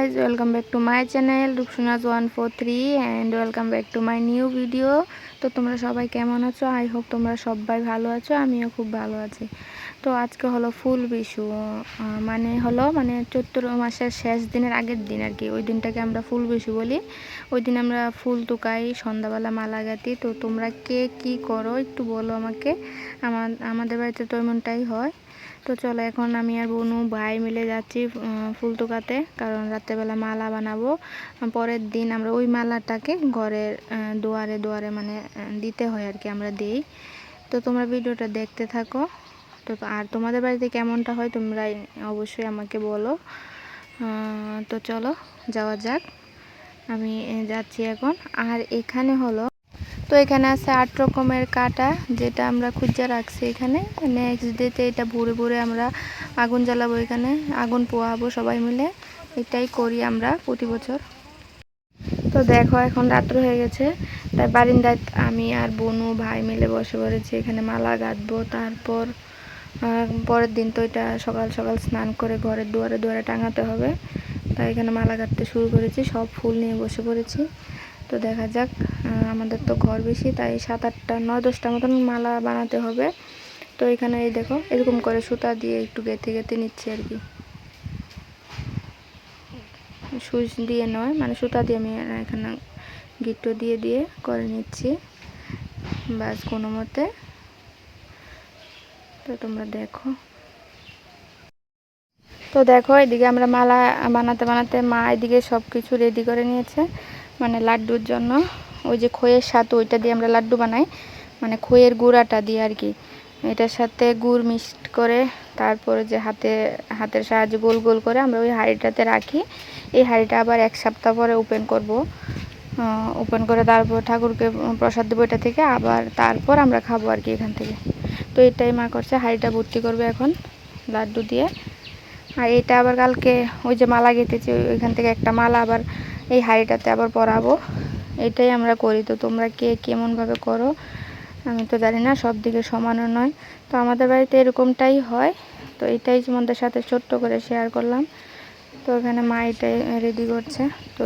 guys welcome back to my channel Rupsona's one four three and welcome back to my new video তো তোমরা সবাই কেমন আছো? I hope তোমরা সবাই ভালো আছো, আমিও খুব ভালো আছি। তো আজকে হলো ফুল বিশু মানে হলো মানে চৈত্র মাসের শেষ দিনের আগের দিন আর কি। ওই দিনটাকে আমরা ফুল বিশু বলি। ওই দিন আমরা ফুল টুকাই সন্ধ্যাবেলা মালা গাঁথি তো তোমরা কে কি করো একটু বলো আমাকে। আমার, আমাদের বাড়িতে তো এমনটাই হয়। তো চলো এখন আমি আর বনু ভাই মিলে যাচ্ছি ফুল টুকাতে কারণ রাত্রেবেলা মালা বানাবো। পরের দিন আমরা ওই মালাটাকে ঘরের দুয়ারে দুয়ারে মানে দিতে হয় আর কি, আমরা দিই। তো তোমরা ভিডিওটা দেখতে থাকো। তো আর তোমাদের বাড়িতে কেমনটা হয় তোমরা অবশ্যই আমাকে বলো। তো চলো, যাওয়া যাক। আমি যাচ্ছি এখন। আর এখানে হলো, তো এখানে আছে আট রকমের কাটা, যেটা আমরা খুঁজে রাখছি এখানে। নেক্সট ডেতে এটা ভরে ভরে আমরা আগুন জ্বালাবো এখানে, আগুন পোয়াবো সবাই মিলে। এটাই করি আমরা প্রতি বছর। তো দেখো, এখন রাত্র হয়ে গেছে। তাই বারিন্দায় আমি আর বনু ভাই মিলে বসে পড়েছি এখানে মালা গাঁথবো তারপর পরের দিন তো এটা সকাল সকাল স্নান করে ঘরের দুয়ারে দুয়ারে টাঙাতে হবে। তাই এখানে মালা গাঁথতে শুরু করেছি, সব ফুল নিয়ে বসে পড়েছি। তো দেখা যাক আমাদের তো ঘর বেশি, তাই সাত আটটা, নয় দশটা মতন মালা বানাতে হবে। তো এখানে এই দেখো, এরকম করে সুতা দিয়ে একটু গেঁথে গেঁথে নিচ্ছি আর কি। সুইচ দিয়ে নয় মানে সুতা দিয়ে আমি এখানে গিট্টো দিয়ে দিয়ে করে নিচ্ছি। ব্যাস কোনো মতে। তো তোমরা দেখো। তো দেখো, এদিকে আমরা মালা বানাতে বানাতে মা এদিকে সব কিছু রেডি করে নিয়েছে মানে লাড্ডুর জন্য। ওই যে খইয়ের সাথে ওইটা দিয়ে আমরা লাড্ডু বানাই মানে খইয়ের গুঁড়াটা দিয়ে আর কি। এটার সাথে গুড় মিক্সড করে তারপরে যে হাতে, হাতের সাহায্যে গোল গোল করে আমরা ওই হাঁড়িটাতে রাখি। এই হাঁড়িটা আবার এক সপ্তাহ পরে ওপেন করব। ওপেন করে তারপর ঠাকুরকে প্রসাদ দেবো এটা থেকে, আবার তারপর আমরা খাব আর কি এখান থেকে। তো এটাই মা করছে, হাঁড়িটা ভর্তি করবে এখন, লাড্ডু দিয়ে। আর এটা আবার কালকে ওই যে মালা গেঁথেছি ওইখান থেকে একটা মালা আবার এই হাঁড়িটাতে আবার পরাবো। এটাই আমরা করি। তো তোমরা কে কেমনভাবে করো, আমি তো জানি না, সব দিকে সমানও নয়। তো আমাদের বাড়িতে এরকমটাই হয়। তো এটাই তোমাদের সাথে ছোট্ট করে শেয়ার করলাম। তো এখানে মা এটাই রেডি করছে। তো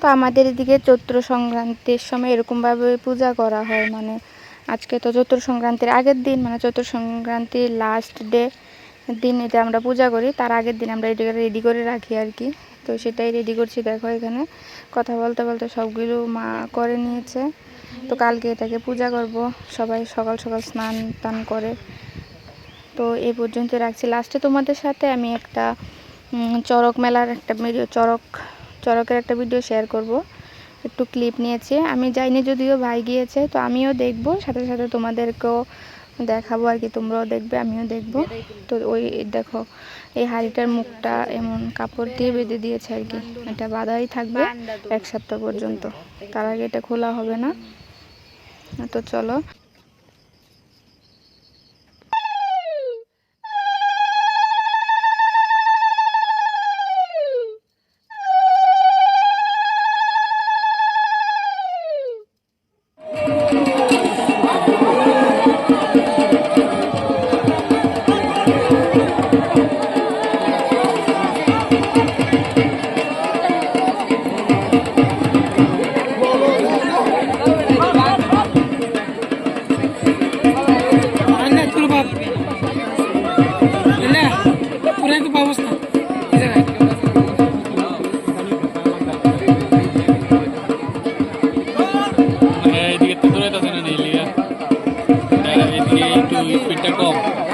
তো আমাদের এদিকে চৈত্র সংক্রান্তির সময় এরকমভাবে পূজা করা হয়। মানে আজকে তো চৈত্র সংক্রান্তির আগের দিন মানে চৈত্র সংক্রান্তির লাস্ট ডে দিন এটা আমরা পূজা করি, তার আগের দিন আমরা এটাকে রেডি করে রাখি আর কি। তো সেটাই রেডি করছি, দেখো এখানে কথা বলতে বলতে সবগুলো মা করে নিয়েছে। তো কালকে এটাকে পূজা করব, সবাই সকাল সকাল স্নান টান করে। তো এই পর্যন্ত রাখছি। লাস্টে তোমাদের সাথে আমি একটা চড়ক মেলার একটা ভিডিও চড়ক, চড়কের একটা ভিডিও শেয়ার করব। একটু ক্লিপ নিয়েছি। আমি যাইনি যদিও, ভাই গিয়েছে, তো আমিও দেখব, সাথে সাথে তোমাদেরকেও দেখাবো আর কি, তোমরাও দেখবে, আমিও দেখব। তো ওই দেখো, এই হাড়িটার মুখটা এমন কাপড় দিয়ে বেঁধে দিয়েছে আর কি, এটা বাঁধাই থাকবে এক সপ্তাহ পর্যন্ত। তার আগে এটা খোলা হবে না। তো চলো। Twitter.com